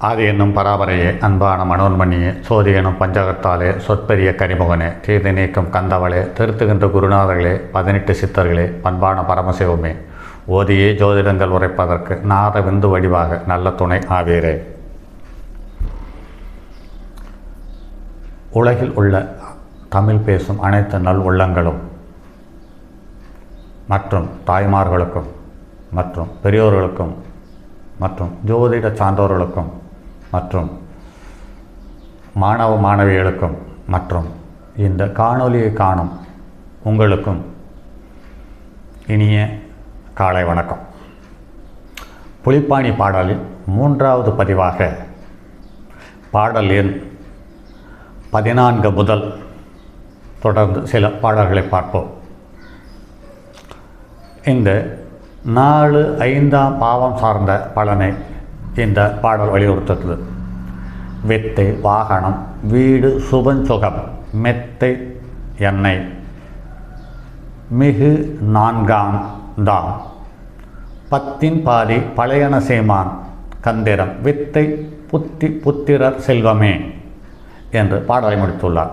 ஆதி என்னும் பராபரையே அன்பான மனோன்மணியே சோதி எனும் பஞ்சகத்தாலே சொற்பெரிய கரிமுகனே தீது நீக்கும் கந்தவளே திருத்துகின்ற குருநாதர்களே பதினெட்டு சித்தர்களே பண்பான பரமசிவமே ஓதியே ஜோதிடங்கள் உரைப்பதற்கு நாத விந்து வடிவாக நல்ல துணை ஆவீரே. உலகில் உள்ள தமிழ் பேசும் அனைத்து நல் உள்ளங்களும் மற்றும் தாய்மார்களுக்கும் மற்றும் பெரியோர்களுக்கும் மற்றும் ஜோதிட சான்றோர்களுக்கும் மற்றும் மாணவ மாணவிகளுக்கும் மற்றும் இந்த காணொலியை காணும் உங்களுக்கும் இனிய காலை வணக்கம். புலிப்பாணி பாடலின் மூன்றாவது பதிவாக பாடல் எண் பதினான்கு முதல் தொடர்ந்து சில பாடல்களை பார்ப்போம். இந்த நாலு ஐந்தாம் பாவம் சார்ந்த பலனை இந்த பாடல் வலியுறுத்துறது வெத்தை வாகனம் வீடு சுபஞ்சுகம் மெத்தை எண்ணெய். மிகு நான்காம் தாம். பத்தின் பாதி பழையன சேமான் கந்திரம் வித்தை புத்தி புத்திரர் செல்வமே என்று பாடலை முடித்துள்ளார்.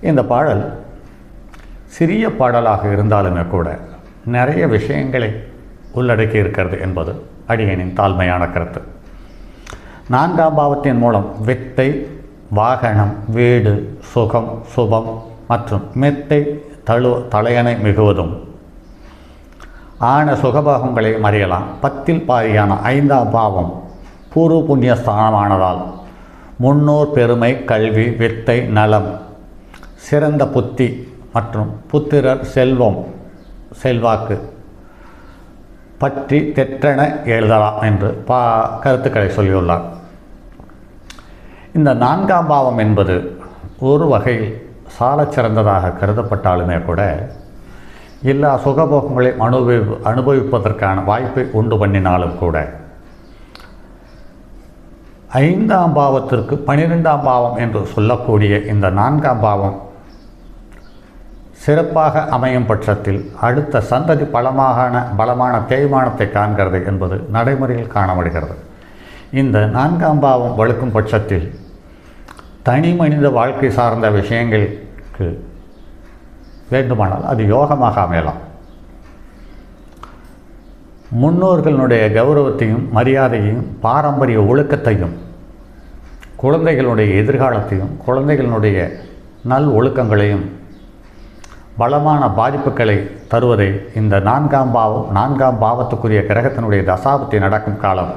இந்த பாடல் சிறிய பாடலாக இருந்தாலுமே கூட நிறைய விஷயங்களை உள்ளடக்கி இருக்கிறது என்பது அடியனின் தாழ்மையான கருத்து. நான்காம் பாவத்தின் மூலம் வித்தை வாகனம் வீடு சுகம் சுபம் மற்றும் மெத்தை தழு தலையணை மிகுவதும். ஆன சுகபாகங்களை மறியலாம். பத்தில் பாதியான ஐந்தாம் பாவம் பூர்வ புண்ணிய ஸ்தானமானதால் முன்னோர் பெருமை கல்வி வித்தை நலம் சிறந்த புத்தி மற்றும் புத்திரர் செல்வம் செல்வாக்கு பற்றி தெற்றென எழுதலாம் என்று பா கருத்துக்களை சொல்லியுள்ளார். இந்த நான்காம் பாவம் என்பது ஒரு வகையில் சாலச் சிறந்ததாக கருதப்பட்டாலுமே கூட எல்லா சுகபோகங்களை அனுபவி அனுபவிப்பதற்கான வாய்ப்பை உண்டு பண்ணினாலும் கூட ஐந்தாம் பாவத்திற்கு பனிரெண்டாம் பாவம் என்று சொல்லக்கூடிய இந்த நான்காம் பாவம் சிறப்பாக அமையும் பட்சத்தில் அடுத்த சந்ததி பலமான பலமான தேய்மானத்தை காண்கிறது என்பது நடைமுறையில் காணப்படுகிறது. இந்த நான்காம் பாவம் வழுக்கும் பட்சத்தில் தனி மனித வாழ்க்கை சார்ந்த விஷயங்களுக்கு வேண்டுமானால் அது யோகமாக அமையலாம். முன்னோர்களுடைய கௌரவத்தையும் மரியாதையையும் பாரம்பரிய ஒழுக்கத்தையும் குழந்தைகளுடைய எதிர்காலத்தையும் குழந்தைகளுடைய நல் ஒழுக்கங்களையும் பலமான பாதிப்புகளை தருவதை இந்த நான்காம் பாவம் நான்காம் பாவத்துக்குரிய கிரகத்தினுடைய தசாபத்தை நடக்கும் காலம்.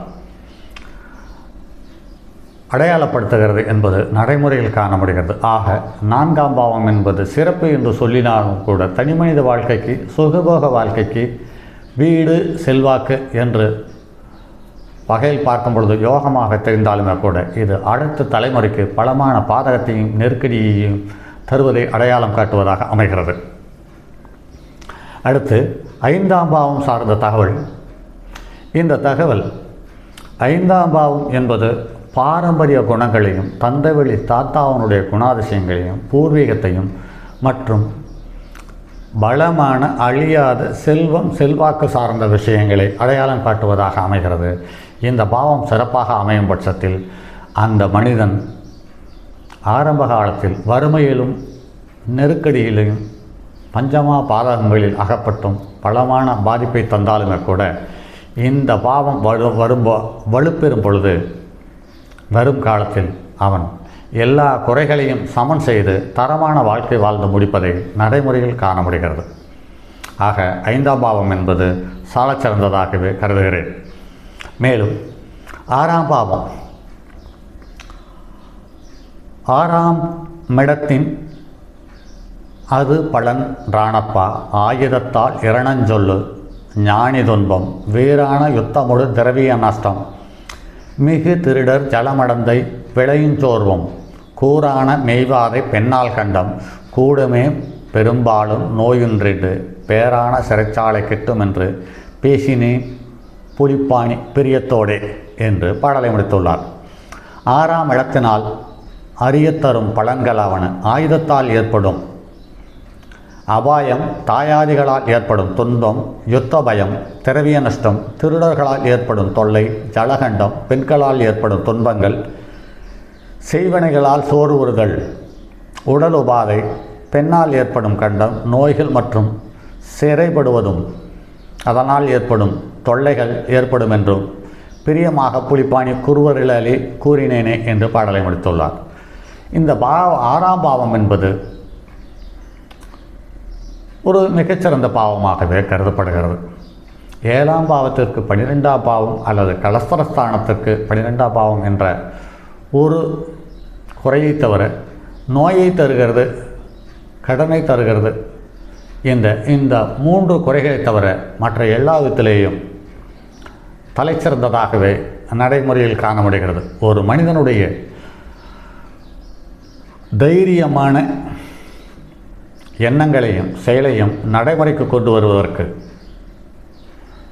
அடையாளப்படுத்துகிறது என்பது நடைமுறையில் காண முடிகிறது ஆக நான்காம் பாவம் என்பது சிறப்பு என்று சொல்லினாலும் கூட தனிமனித வாழ்க்கைக்கு சுகபோக வாழ்க்கைக்கு வீடு செல்வாக்கு என்று வகையில் பார்க்கும் பொழுது யோகமாக தெரிந்தாலுமே கூட இது அடுத்த தலைமுறைக்கு பலமான பாதகத்தையும் நெருக்கடியையும் தருவதை அடையாளம் காட்டுவதாக அமைகிறது. அடுத்து ஐந்தாம் பாவம் சார்ந்த தகவல். இந்த தகவல் ஐந்தாம் பாவம் என்பது பாரம்பரிய குணங்களையும் தந்தவெளி தாத்தாவனுடைய குணாதிசயங்களையும் பூர்வீகத்தையும் மற்றும் பலமான அழியாத செல்வம் செல்வாக்கு சார்ந்த விஷயங்களை அடையாளம் காட்டுவதாக அமைகிறது. இந்த பாவம் சிறப்பாக அமையும் பட்சத்தில் அந்த மனிதன் ஆரம்ப காலத்தில் வறுமையிலும் நெருக்கடியிலும் பஞ்சமா பாதகங்களில் அகப்பட்டும் பலமான பாதிப்பை தந்தாலுமே கூட இந்த பாவம் வலு வரும் வலுப்பெறும் பொழுது வரும் காலத்தில் அவன் எல்லா குறைகளையும் சமன் செய்து தரமான வாழ்க்கை வாழ்ந்து முடிப்பதை நடைமுறையில் காண முடிகிறது. ஆக ஐந்தாம் பாவம் என்பது சாலச்சிறந்ததாகவே கருதுகிறேன். மேலும் ஆறாம் பாவம் ஆறாம் மிடத்தின் அது பலன் ராணப்பா ஆயுதத்தால் இரணஞ்சொல்லு ஞானி துன்பம் வீரான யுத்தமுடு திரவிய நஷ்டம். மிகு திருடர் ஜலமடந்தை விளையுஞ்சோர்வம் கூறான மெய்வாதை பெண்ணால் கண்டம் கூடுமே பெரும்பாலும் நோயுன்றிட்டு பேரான சிறைச்சாலை கிட்டும் என்று பேசினேன் புலிப்பாணி பிரியத்தோடே என்று பாடலை முடித்துள்ளார். ஆறாம் இடத்தினால் அறியத்தரும் பலன்களாவன. ஆயுதத்தால் ஏற்படும் அபாயம் தாயாதிகளால் ஏற்படும் துன்பம் யுத்த பயம் திரவிய நஷ்டம் திருடர்களால் ஏற்படும் தொல்லை ஜலகண்டம் பெண்களால் ஏற்படும் துன்பங்கள் செய்வனைகளால் சோர்வுறுதல் உடல் உபாதை பெண்ணால் ஏற்படும் கண்டம் நோய்கள் மற்றும் சிறைப்படுவதும் அதனால் ஏற்படும் தொல்லைகள் ஏற்படும் என்றும் பிரியமாக புலிப்பாணி குருவரிழலி கூறினேனே என்று பாடலை முடித்துள்ளார். இந்த பாவ ஆறாம் பாவம் என்பது ஒரு மிகச்சிறந்த பாவமாகவே கருதப்படுகிறது. ஏழாம் பாவத்திற்கு பனிரெண்டாம் பாவம் அல்லது கலஸ்தரஸ்தானத்திற்கு பனிரெண்டாம் பாவம் என்ற ஒரு குறையை தவிர நோயை தருகிறது கடனை தருகிறது இந்த இந்த மூன்று குறைகளை தவிர மற்ற எல்லா விதத்திலேயும் தலைச்சிறந்ததாகவே நடைமுறையில் காண முடிகிறது ஒரு மனிதனுடைய தைரியமான எண்ணங்களையும் செயலையும் நடைமுறைக்கு கொண்டு வருவதற்கு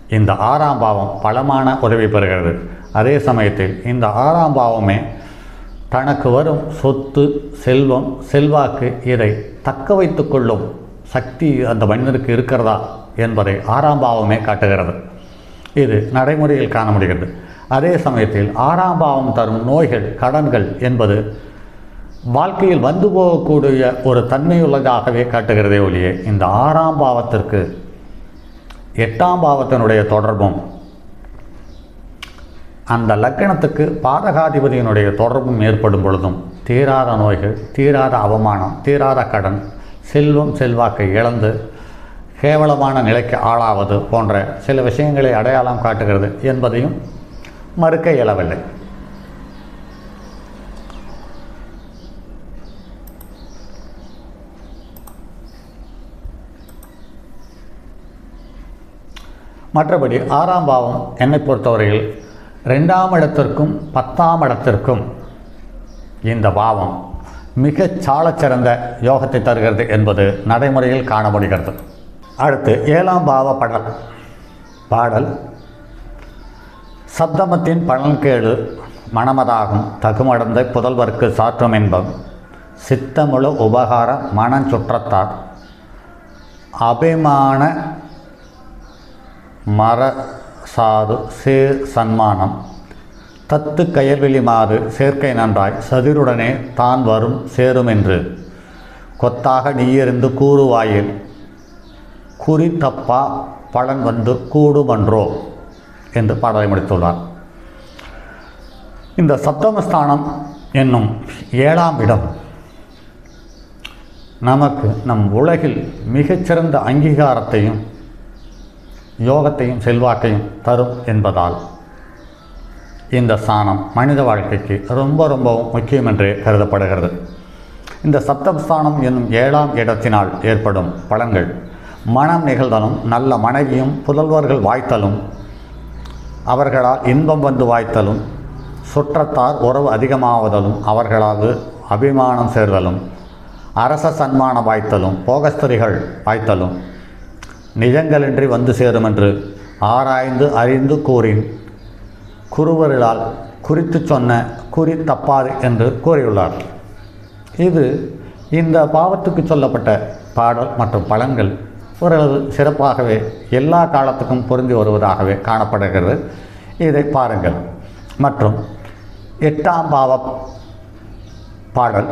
இந்த ஆறாம் பாவம் பலமான உதவி பெறுகிறது. அதே சமயத்தில் இந்த ஆறாம் பாவமே தனக்கு வரும் சொத்து செல்வம் செல்வாக்கு இதை தக்க வைத்து கொள்ளும் சக்தி அந்த மனிதனுக்கு இருக்கிறதா என்பதை ஆறாம் பாவமே காட்டுகிறது. இது நடைமுறையில் காண முடிகிறது. அதே சமயத்தில் ஆறாம் பாவம் தரும் நோய்கள் கடன்கள் என்பது வாழ்க்கையில் வந்து போகக்கூடிய ஒரு தன்மையுள்ளதாகவே காட்டுகிறதே ஒழிய இந்த ஆறாம் பாவத்திற்கு எட்டாம் பாவத்தினுடைய தொடர்பும் அந்த லக்கணத்துக்கு பாதகாதிபதியினுடைய தொடர்பும் ஏற்படும் பொழுதும் தீராத நோய்கள் தீராத அவமானம் தீராத கடன் செல்வம் செல்வாக்கை இழந்து கேவலமான நிலைக்கு ஆளாவது போன்ற சில விஷயங்களை அடையாளம் காட்டுகிறது என்பதையும் மறுக்க இயலவில்லை. மற்றபடி ஆறாம் பாவம் என்னை பொறுத்தவரையில் ரெண்டாம் இடத்திற்கும் பத்தாம் இடத்திற்கும் இந்த பாவம் மிகச் சாலச்சிறந்த யோகத்தை தருகிறது என்பது நடைமுறையில் காண முடிகிறது அடுத்து ஏழாம் பாவ படல். பாடல். சப்தமத்தின் பலன்கேடு மணமதாகும் தகுமடந்த புதல்வர்க்கு சாற்றும் இன்பம். சித்தமுழு உபகார மனஞ்சுற்றத்தார். அபிமான மர சாது சேர் சன்மானம். தத்து கயல்வெளி மாறு சேர்க்கை நன்றாய் சதிருடனே தான் வரும் சேரும் என்று கொத்தாக நீயறிந்து கூறுவாயில் குறி தப்பா பலன் வந்து கூடுமன்றோ? என்று பாடலை முடித்துள்ளார். இந்த சப்தமஸ்தானம் என்னும் ஏழாம் இடம். நமக்கு நம் உலகில் மிகச்சிறந்த அங்கீகாரத்தையும் யோகத்தையும் செல்வாக்கையும் தரும் என்பதால் இந்த ஸ்தானம் மனித வாழ்க்கைக்கு ரொம்ப ரொம்பவும் முக்கியம் என்றே கருதப்படுகிறது. இந்த சப்தஸ்தானம் என்னும் ஏழாம் இடத்தினால் ஏற்படும் பலன்கள். மனம் நிகழ்தலும் நல்ல மனைவியும் புதல்வர்கள் வாய்த்தலும் அவர்களால் இன்பம் வந்து வாய்த்தலும் சுற்றத்தார் உறவு அதிகமாவதலும் அவர்களால் அபிமானம் சேர்தலும் அரச சன்மான வாய்த்தலும் போகஸ்திரிகள் வாய்த்தலும் நிஜங்களின்றி வந்து சேரும் என்று ஆராய்ந்து அறிந்து கூறின். குருவர்களால் குறித்து சொன்ன குறி தப்பாது என்று கூறியுள்ளார். இது இந்த பாவத்துக்கு சொல்லப்பட்ட பாடல் மற்றும் பலன்கள் ஓரளவு சிறப்பாகவே எல்லா காலத்துக்கும் பொருந்தி வருவதாகவே காணப்படுகிறது. இதை பாருங்கள். மற்றும் எட்டாம் பாவ பாடல்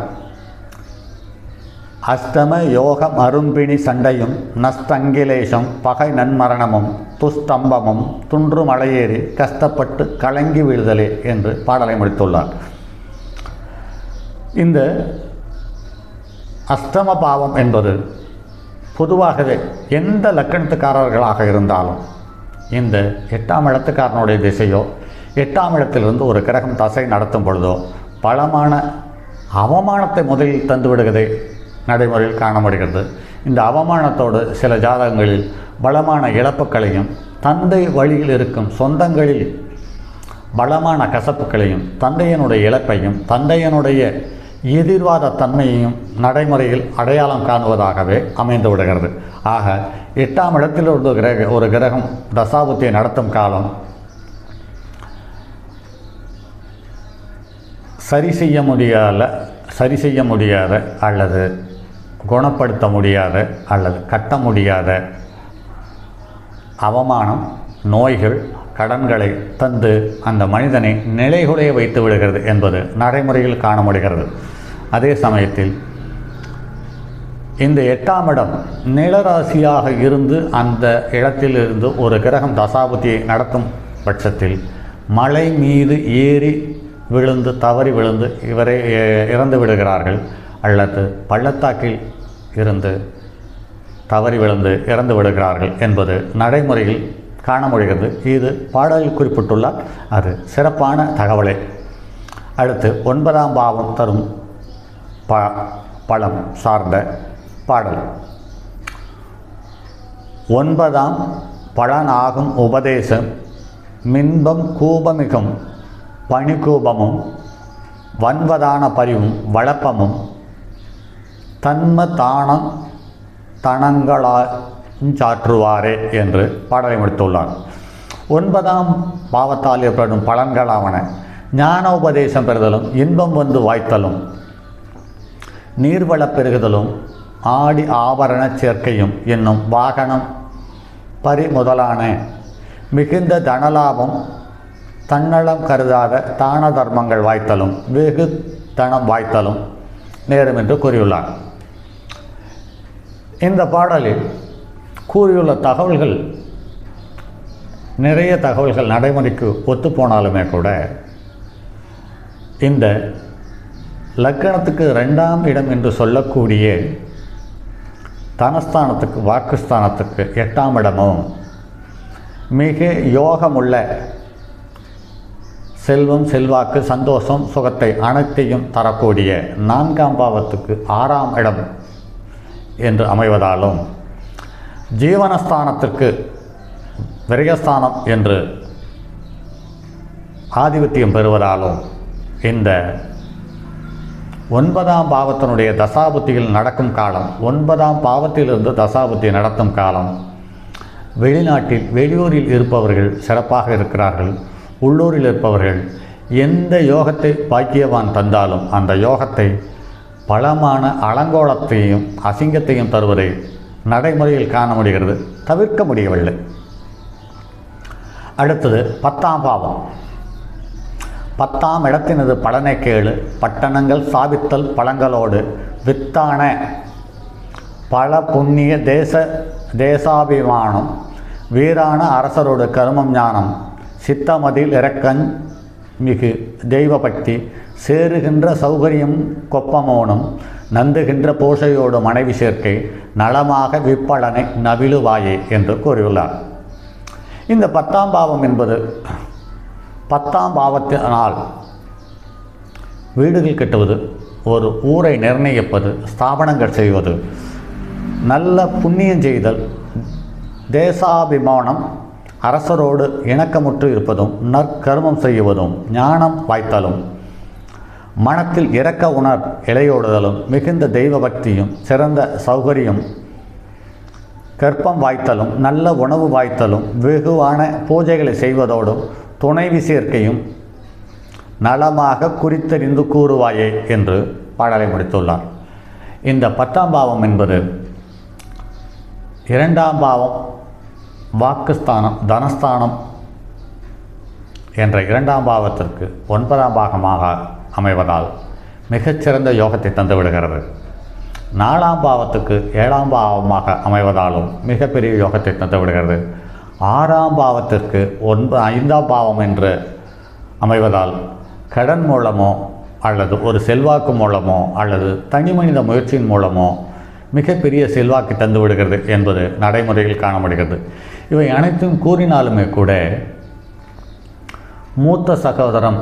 அஸ்தம யோக மரும்பிணி சண்டையும் நஸ்தங்கிலேஷம் பகை நன்மரணமும் துஸ்தம்பமும் துன்று மலையேறி கஷ்டப்பட்டு கலங்கி விழுதலே என்று பாடலை முடித்துள்ளார். இந்த அஸ்தம பாவம் என்பது பொதுவாகவே எந்த லக்கணத்துக்காரர்களாக இருந்தாலும் இந்த எட்டாம் இடத்துக்காரனுடைய திசையோ எட்டாம் இடத்திலிருந்து ஒரு கிரகம் தசை நடத்தும் பொழுதோ பலமான அவமானத்தை முதலில் தந்து விடுகிறதே நடைமுறையில் காணப்படுகிறது. இந்த அவமானத்தோடு சில ஜாதகங்களில் பலமான இழப்புகளையும் தந்தை வழியில் இருக்கும் சொந்தங்களில் பலமான கசப்புகளையும் தந்தையனுடைய இழப்பையும் தந்தையனுடைய எதிர்வாத தன்மையையும் நடைமுறையில் அடையாளம் காணுவதாகவே அமைந்து விடுகிறது. ஆக எட்டாம் இடத்தில் ஒரு கிரக ஒரு கிரகம் தசாபுத்தியை நடத்தும் காலம் சரி செய்ய முடியாத சரி செய்ய முடியாத அல்லது குணப்படுத்த முடியாத அல்லது கட்ட முடியாத அவமானம் நோய்கள் கடன்களை தந்து அந்த மனிதனை நிலைகுலைய வைத்து விடுகிறது என்பது நடைமுறையில் காண முடிகிறது அதே சமயத்தில் இந்த எட்டாம் இடம் நிலராசியாக இருந்து அந்த இடத்திலிருந்து ஒரு கிரகம் தசாபுத்தியை நடத்தும் பட்சத்தில் மலை மீது ஏறி விழுந்து தவறி விழுந்து இவரை இறந்து விடுகிறார்கள். அல்லது பள்ளத்தாக்கில் இருந்து தவறி விழுந்து இறந்து விடுகிறார்கள் என்பது நடைமுறையில் காண முடிகிறது இது பாடலில் குறிப்பிட்டுள்ளார். அது சிறப்பான தகவலே. அடுத்து ஒன்பதாம் பாவம் தரும் ப பழம் சார்ந்த பாடல். ஒன்பதாம் பலனாகும் உபதேசம் மின்பம் கூபமிகும் பனிகூபமும் வன்வதான பரிவும் வளப்பமும் தன்ம தானம் தனங்களாஞ்சாற்றுவாரே என்று பாடலை முடித்துள்ளார். ஒன்பதாம் பாவத்தால் ஏற்படும் பலன்களாவன ஞான உபதேசம் பெறுதலும் இன்பம் வந்து வாய்த்தலும் நீர்வளப் பெருகுதலும் ஆடி ஆபரண சேர்க்கையும் என்னும் வாகனம் பரி முதலான மிகுந்த தனலாபம் தன்னலம் கருதாத தான தர்மங்கள் வாய்த்தலும் வெகு தனம் வாய்த்தலும் நேரும் என்று கூறியுள்ளார். இந்த பாடலில் கூறியுள்ள தகவல்கள் நிறைய தகவல்கள் நடைமுறைக்கு ஒத்துப்போனாலுமே கூட இந்த லக்கணத்துக்கு ரெண்டாம் இடம் என்று சொல்லக்கூடிய தனஸ்தானத்துக்கு வாக்குஸ்தானத்துக்கு எட்டாம் இடமும் மிக யோகமுள்ள செல்வம் செல்வாக்கு சந்தோஷம் சுகத்தை அனைத்தையும் தரக்கூடிய நான்காம் பாவத்துக்கு ஆறாம் இடம் என்று அமைவதாலும் ஜீவனஸ்தானத்திற்கு விரயஸ்தானம் என்று ஆதிபத்தியம் பெறுவதாலும் இந்த ஒன்பதாம் பாவத்தினுடைய தசாபுத்தியில் நடக்கும் காலம் ஒன்பதாம் பாவத்திலிருந்து தசாபுத்தி நடத்தும் காலம் வெளிநாட்டில் வெளியூரில் இருப்பவர்கள் சிறப்பாக இருக்கிறார்கள் உள்ளூரில் இருப்பவர்கள் எந்த யோகத்தை பாக்கியவான் தந்தாலும் அந்த யோகத்தை பலமான அலங்கோலத்தையும் அசிங்கத்தையும் தருவதை நடைமுறையில் காண முடிகிறது. தவிர்க்க முடியவில்லை. அடுத்தது பத்தாம் பாவம். பத்தாம் இடத்தினது பலனை கேளு. பட்டணங்கள் சாவித்தல் பழங்களோடு வித்தான பல புண்ணிய தேச தேசாபிமானம் வீரான அரசரோடு கருமம் ஞானம் சித்தமதில் இறக்கஞ் மிகு தெய்வபக்தி சேருகின்ற சௌகரியம் கொப்பமோனும் நந்துகின்ற போஷையோடு மனைவி சேர்க்கை நலமாக விப்பலனை நவிழுவாயே என்று கூறியுள்ளார். இந்த பத்தாம் பாவம் என்பது பத்தாம் பாவத்தினால் வீடுகள் கட்டுவது ஒரு ஊரை நிர்ணயிப்பது ஸ்தாபனங்கள் செய்வது நல்ல புண்ணியம் செய்தல் தேசாபிமானம் அரசரோடு இணக்கமுற்று இருப்பதும் நற்கர்மம் செய்வதும் ஞானம் வாய்த்தலும் மனத்தில் இரக்க உணர் இலையோடுதலும் மிகுந்த தெய்வ பக்தியும் சிறந்த சௌகரியம் கற்பம் வாய்த்தலும் நல்ல உணவு வாய்த்தலும் வெகுவான பூஜைகளை செய்வதோடும் துணைவி சேர்க்கையும் நலமாக குறித்தறிந்து கூறுவாயே என்று பாடலை முடித்துள்ளார். இந்த பத்தாம் பாவம் என்பது இரண்டாம் பாவம் வாக்குஸ்தானம் தனஸ்தானம் என்ற இரண்டாம் பாவத்திற்கு ஒன்பதாம் பாகமாக அமைவதால் மிகச்சிறந்த யோகத்தை தந்து விடுகிறது. நாலாம் பாவத்துக்கு ஏழாம் பாவமாக அமைவதாலும் மிகப்பெரிய யோகத்தை தந்து விடுகிறது. ஆறாம் பாவத்திற்கு ஒன்பது ஐந்தாம் பாவம் என்று அமைவதால் கடன் மூலமோ அல்லது ஒரு செல்வாக்கு மூலமோ அல்லது தனி மனித முயற்சியின் மூலமோ மிகப்பெரிய செல்வாக்கு தந்து விடுகிறது என்பது நடைமுறையில் காணப்படுகிறது. இவை அனைத்தும் கூறினாலுமே கூட மூத்த சகோதரம்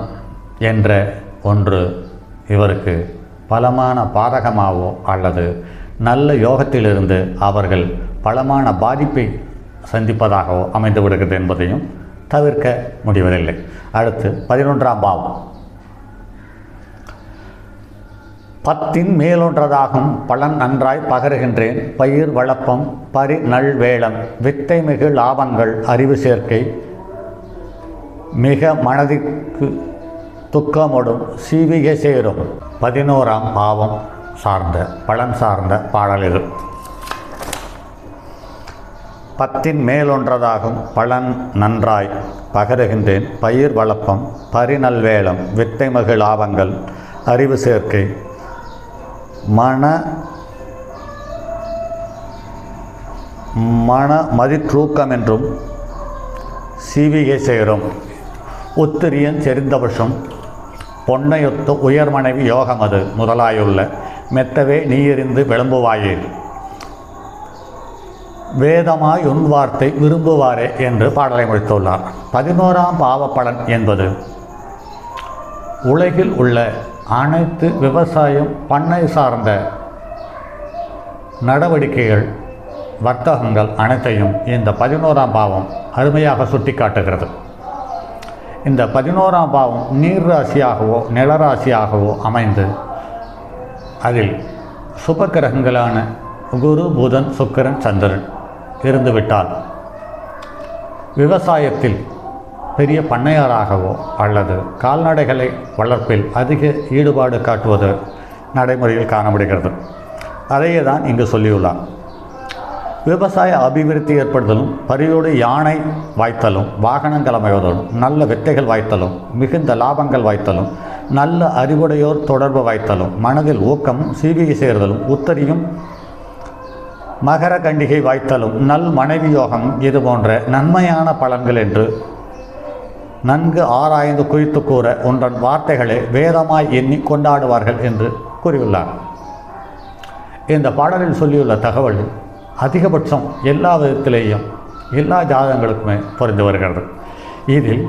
என்ற ஒன்று இவருக்கு பலமான பாதகமாகவோ அல்லது நல்ல யோகத்திலிருந்து அவர்கள் பலமான பாதிப்பை சந்திப்பதாகவோ அமைந்து விடுகிறது என்பதையும் தவிர்க்க முடிவதில்லை. அடுத்து பதினொன்றாம் பாவம். பத்தின் மேலொன்றதாகும் பலன் நன்றாய் பகருகின்றேன். பயிர் வளப்பம் பரி நல்வேளம் வித்தை மிகு லாபங்கள் அறிவு சேர்க்கை மிக மனதிற்கு துக்கமடும் சீவிகை சேரும். பதினோராம் பாவம் சார்ந்த பலன் சார்ந்த பாடல்கள் பத்தின் மேலொன்றதாகும் பலன் நன்றாய். பகருகின்றேன் பயிர் வளப்பம் பரிநல்வேலம் வித்தை மகிழ் ஆபங்கள் அறிவு சேர்க்கை. மன மன மதிற்றூக்கம் என்றும் சீவிகை சேரும். உத்திரியன் செறிந்தபட்சம் பொன்னையொத்து உயர் மனைவி யோகமது முதலாயுள்ள. மெத்தவே நீயறிந்து விளம்புவாயில் வேதமாய் உன் வார்த்தை விரும்புவாரே என்று பாடலை முடித்துள்ளார். பதினோராம் பாவப்பலன் என்பது உலகில் உள்ள அனைத்து விவசாயம் பண்ணை சார்ந்த நடவடிக்கைகள் வர்த்தகங்கள் அனைத்தையும் இந்த பதினோராம் பாவம் அருமையாக சுட்டிக்காட்டுகிறது. இந்த பதினோராம் பாவம் நீர் ராசியாகவோ நிலராசியாகவோ அமைந்து அதில் சுபக்கிரகங்களான குரு புதன் சுக்கிரன் சந்திரன் இருந்துவிட்டால் விவசாயத்தில் பெரிய பண்ணையாராகவோ அல்லது கால்நடைகளை வளர்ப்பில் அதிக ஈடுபாடு காட்டுவது நடைமுறையில் காண முடிகிறது அதையே தான் இங்கு சொல்லியுள்ளார். விவசாய அபிவிருத்தி ஏற்படுதலும் பரியோடு யானை வாய்த்தலும் வாகனங்கள் அமைவதும் நல்ல வித்தைகள் வாய்த்தலும் மிகுந்த லாபங்கள் வாய்த்தலும் நல்ல அறிவுடையோர் தொடர்பு வாய்த்தலும் மனதில் ஊக்கமும் சீவிகை சேர்தலும் உத்தரியும் மகர கண்டிகை வாய்த்தலும் நல் மனைவி யோகம் இது போன்ற நன்மையான பலன்கள் என்று நன்கு ஆராய்ந்து குறித்து கூற ஒன்றன் வார்த்தைகளை வேதமாய் எண்ணி கொண்டாடுவார்கள் என்று கூறியுள்ளார். இந்த பாடலில் சொல்லியுள்ள தகவல் அதிகபட்சம் எல்லா விதத்திலேயும் எல்லா ஜாதகங்களுக்குமே பொருந்து வருகிறது. இதில்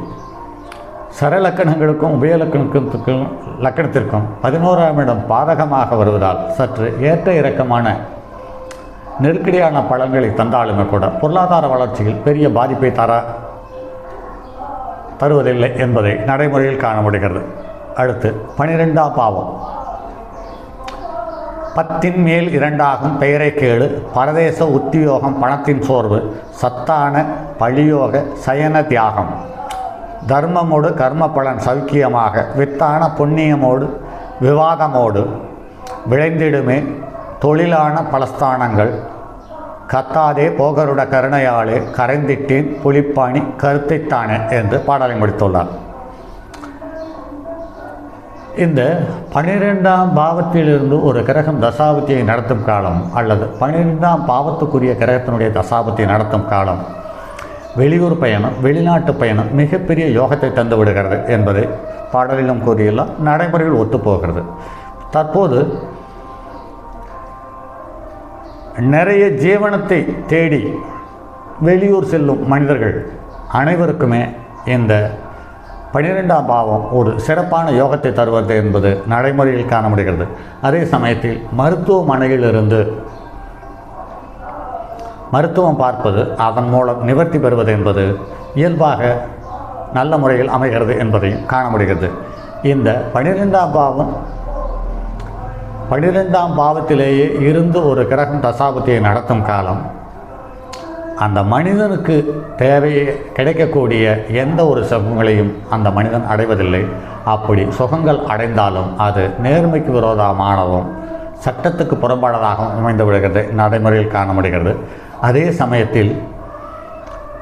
சரலக்கணங்களுக்கும் உபயலக்கணத்திற்கும் லக்கணத்திற்கும் பதினோராம் இடம் பாதகமாக வருவதால் சற்று ஏற்ற இறக்கமான நெருக்கடியான பலன்களை தந்தாலுமே கூட பொருளாதார வளர்ச்சியில் பெரிய பாதிப்பை தர தருவதில்லை என்பதை நடைமுறையில் காண முடிகிறது. அடுத்து பனிரெண்டாம் பாவம். பத்தின் மேல் இரண்டாகும் பெயரை கேளு. பரதேச உத்தியோகம் பணத்தின் சோர்வு. சத்தான பழியோக சயன தியாகம். தர்மமோடு கர்ம பலன் சௌக்கியமாக. வித்தான புண்ணியமோடு விவாதமோடு. விளைந்திடுமே தொழிலான பலஸ்தானங்கள். கத்தாதே போகருட கருணையாளே கரைந்திட்டேன். புலிப்பாணி கருத்தைத்தானே என்று பாடலை முடித்துள்ளார். இந்த பனிரெண்டாம் பாவத்திலிருந்து ஒரு கிரகம் தசாபத்தியை நடத்தும் காலம் அல்லது பனிரெண்டாம் பாவத்துக்குரிய கிரகத்தினுடைய தசாபத்தை நடத்தும் காலம் வெளியூர் பயணம் வெளிநாட்டு பயணம் மிகப்பெரிய யோகத்தை தந்து விடுகிறது என்பதை பாடலிலும் கூறியெல்லாம் நடைமுறையில் ஒத்துப்போகிறது. தற்போது நிறைய ஜீவனத்தை தேடி வெளியூர் செல்லும் மனிதர்கள் அனைவருக்குமே இந்த பனிரெண்டாம் பாவம் ஒரு சிறப்பான யோகத்தை தருவது என்பது நடைமுறையில் காண முடிகிறது அதே சமயத்தில் மருத்துவமனையிலிருந்து மருத்துவம் பார்ப்பது அதன் மூலம் நிவர்த்தி பெறுவது என்பது இயல்பாக நல்ல முறையில் அமைகிறது என்பதையும் காண முடிகிறது இந்த பனிரெண்டாம் பாவம் பனிரெண்டாம் பாவத்திலேயே இருந்து ஒரு கிரகம் தசாபத்தியை நடத்தும் காலம் அந்த மனிதனுக்கு தேவையை கிடைக்கக்கூடிய எந்த ஒரு சுகங்களையும் அந்த மனிதன் அடைவதில்லை. அப்படி சுகங்கள் அடைந்தாலும் அது நேர்மைக்கு விரோதமானதும் சட்டத்துக்கு புறம்பானதாகவும் அமைந்து விடுகிறது நடைமுறையில் காண முடிகிறது அதே சமயத்தில்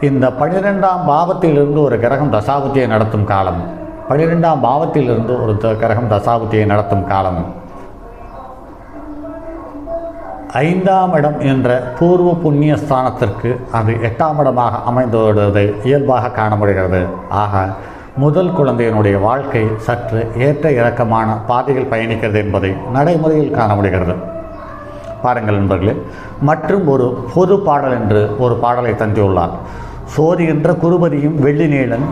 இந்த பனிரெண்டாம் பாவத்திலிருந்து ஒரு கிரகம் தசாபத்தியை நடத்தும் காலம் பனிரெண்டாம் பாவத்திலிருந்து ஒரு த- கிரகம் தசாபத்தியை நடத்தும் காலம் ஐந்தாம் இடம் என்ற பூர்வ புண்ணிய ஸ்தானத்திற்கு அது எட்டாம் இடமாக அமைந்து இயல்பாக காண முடிகிறது ஆக முதல் குழந்தையினுடைய வாழ்க்கை சற்று ஏற்ற இறக்கமான பாதையில் பயணிக்கிறது என்பதை நடைமுறையில் காண முடிகிறது பாருங்கள் நண்பர்களே மற்றும் ஒரு பொது பாடல் என்று ஒரு பாடலை தந்தியுள்ளார் சோதிகின்ற குருபதியும் வெள்ளி நீளன்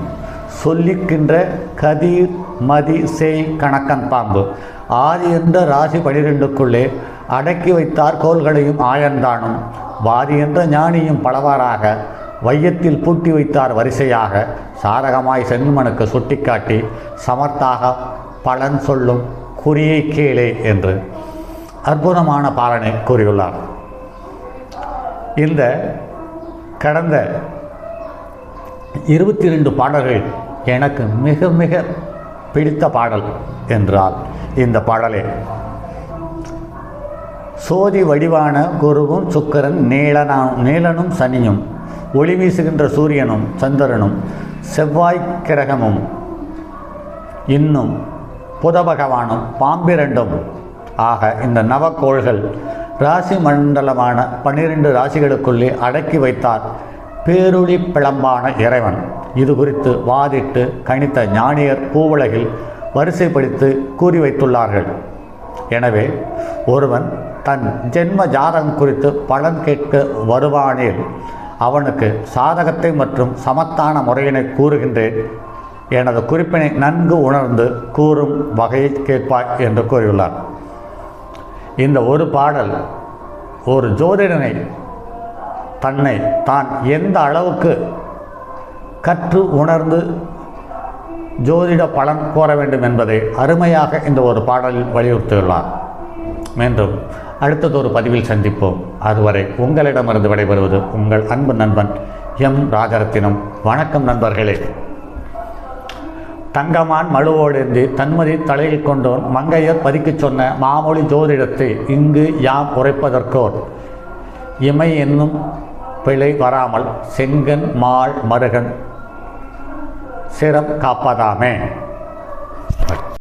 சொல்லிக்கின்ற கதிர் மதி செய் கணக்கன் பாம்பு ஆதி என்ற ராசி பனிரெண்டுக்குள்ளே அடக்கி வைத்தார் கோள்களையும் ஆயந்தானும் வாதி என்ற ஞானியும் பலவாறாக வையத்தில் பூட்டி வைத்தார் வரிசையாக. சாரகமாய் சென்மனுக்கு சுட்டிக்காட்டி சமர்த்தாக பலன் சொல்லும் குறியை கேளே என்று அற்புதமான பாலனை கூறியுள்ளார். இந்த கடந்த இருபத்தி ரெண்டு பாடல்கள் எனக்கு மிக மிக பிடித்த பாடல் என்றால் இந்த பாடலே சோதி வடிவான குருவும் சுக்கரன் நீளனா நீளனும் சனியும். ஒளி வீசுகின்ற சூரியனும் சந்திரனும். செவ்வாய் கிரகமும் இன்னும் புத பகவானும் பாம்பிரண்டும். ஆக இந்த நவக்கோள்கள் ராசி மண்டலமான பன்னிரண்டு ராசிகளுக்குள்ளே அடக்கி வைத்தார். பேருளி பிளம்பான இறைவன். இது குறித்து வாதிட்டு கணித்த ஞானியர் பூவுலகில் வரிசைப்படுத்தி கூறி வைத்துள்ளார்கள். எனவே ஒருவன் தன் ஜென்ம ஜாதகம் குறித்து பலன் கேட்க வருவானேன் அவனுக்கு சாதகத்தை மற்றும் சமத்தான முறையினை கூறுகின்றேன். எனது குறிப்பினை நன்கு உணர்ந்து கூறும் வகையை கேட்பாய் என்று கூறியுள்ளார். இந்த ஒரு பாடல் ஒரு ஜோதிடனை தன்னை தான் எந்த அளவுக்கு கற்று உணர்ந்து ஜோதிட பலன் கோர வேண்டும் என்பதை அருமையாக இந்த ஒரு பாடலில் வலியுறுத்தியுள்ளார். மீண்டும் அடுத்ததொரு பதிவில் சந்திப்போம். அதுவரை உங்களிடமிருந்து விடைபெறுவது உங்கள் அன்பு நண்பன் எம். ராஜரத்தினம். வணக்கம் நண்பர்களே. தங்கமான் மழுவோடேந்தி தன்மதி தலையில் கொண்டோன் மங்கையர் பதிக்குச் சொன்ன மாமொழி ஜோதிடத்தை இங்கு யாம் உரைப்பதற்கோர். இமை என்னும் பிழை வராமல் செங்கன் மாள் மருகன் சிரம் காப்பதாமே.